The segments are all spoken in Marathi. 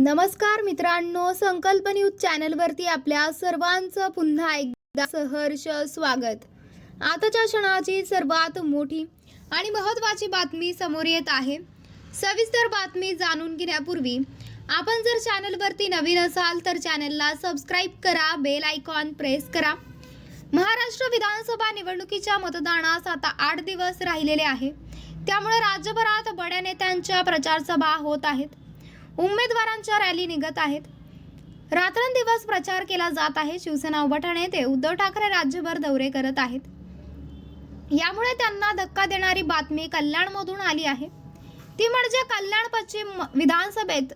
नमस्कार मित्रांनो संकल्प न्यूज चॅनलवरती आपल्या सर्वांचं पुन्हा एकदा सहर्ष स्वागत. आताच्या क्षणाची सर्वात मोठी आणि महत्त्वाची बातमी समोर येत आहे. सविस्तर बातमी जाणून घेण्यापूर्वी आपण जर चॅनलवरती नवीन असाल तर चॅनलला सबस्क्राईब करा बेल आयकॉन प्रेस करा. महाराष्ट्र विधानसभा निवडणुकीच्या मतदानास आता आठ दिवस राहिलेले आहे. त्यामुळे राज्यभरात बड्या नेत्यांच्या प्रचारसभा होत आहेत. उमेदवारांच्या रॅली निघत आहेत. रात्रंदिवस प्रचार केला जात आहे. शिवसेना उभटा नेते उद्धव ठाकरे राज्यभर दौरे करत आहेत. यामुळे त्यांना धक्का देणारी बातमी कल्याणमधून आली आहे. ती म्हणजे कल्याण पश्चिम विधानसभेत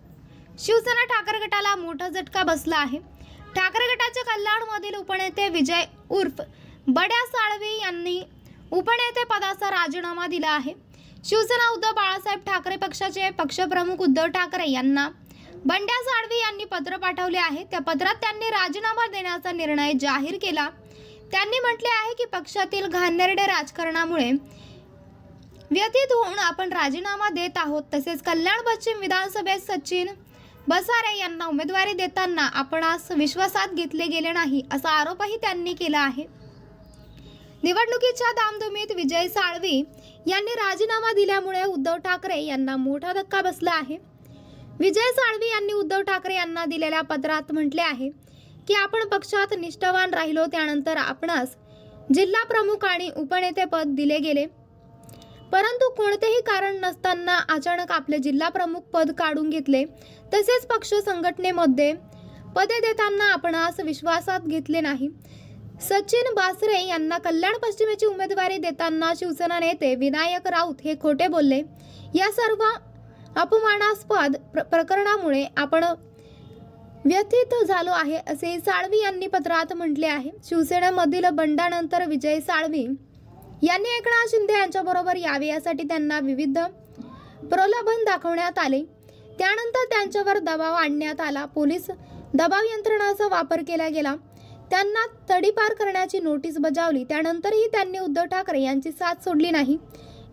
शिवसेना ठाकरे गटाला मोठा झटका बसला आहे. ठाकरे गटाचे कल्याणमधील उपनेते विजय उर्फ बड्या साळवी यांनी उपनेते पदाचा राजीनामा दिला आहे. शिवसेना उद्धव बाळासाहेब ठाकरे पक्षाचे पक्षप्रमुख उद्धव ठाकरे यांना बंड्या साळवी यांनी पत्र पाठवले आहे. त्या पत्रात त्यांनी राजीनामा देण्याचा निर्णय जाहीर केला. त्यांनी म्हटले आहे की पक्षातील घाणेरडे राजकारणामुळे व्यतीत होऊन आपण राजीनामा देत आहोत. तसेच कल्याण पश्चिम विधानसभेत सचिन बसारे यांना उमेदवारी देताना आपणास विश्वासात घेतले गेले नाही असा आरोपही त्यांनी केला आहे. निवडणुकीच्या दामधुमीत विजय साळवी यांनी राजीनामा दिल्यामुळे उद्धव ठाकरे यांना मोठा धक्का बसला आहे. विजय साळवी यांनी उद्धव ठाकरे यांना दिलेल्या पत्रात म्हटले आहे की आपण पक्षात निष्ठावान राहिलो त्यानंतर आपणास जिल्हा प्रमुख आणि उपनेतेपद दिले गेले. परंतु कोणतेही कारण नसताना अचानक आपले जिल्हा प्रमुख पद काढून घेतले. तसेच पक्ष संघटनेमध्ये पदे देताना आपणास विश्वासात घेतले नाही. सचिन बासरे यांना कल्याण पश्चिमेची उमेदवारी देताना शिवसेना नेते विनायक राऊत हे खोटे बोलले. या सर्व अपमानास्पद प्र प्रकरणामुळे आपण व्यथित झालो आहे असे साळवी यांनी पत्रात म्हटले आहे. शिवसेनेमधील बंडानंतर विजय साळवी यांनी एकनाथ शिंदे यांच्याबरोबर यावे यासाठी त्यांना विविध प्रलोभन दाखवण्यात आले. त्यानंतर त्यांच्यावर दबाव आणण्यात आला. पोलीस दबाव यंत्रणाचा वापर केला गेला. त्यांना तडीपार करण्याची नोटीस बजावली. त्यानंतरही त्यांनी उद्धव ठाकरे यांची साथ सोडली नाही.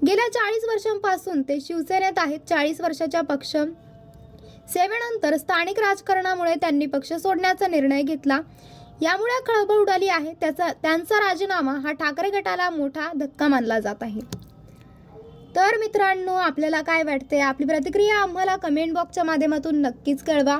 गेल्या चाळीस वर्षांपासून ते शिवसेनेत आहेत. चाळीस वर्षाच्या पक्ष सेवेनंतर स्थानिक राजकारणामुळे त्यांनी पक्ष सोडण्याचा निर्णय घेतला. यामुळे खळबळ उडाली आहे. त्याचा त्यांचा राजीनामा हा ठाकरे गटाला मोठा धक्का मानला जात आहे. तर मित्रांनो आपल्याला काय वाटते आपली प्रतिक्रिया आम्हाला कमेंट बॉक्सच्या माध्यमातून नक्कीच कळवा.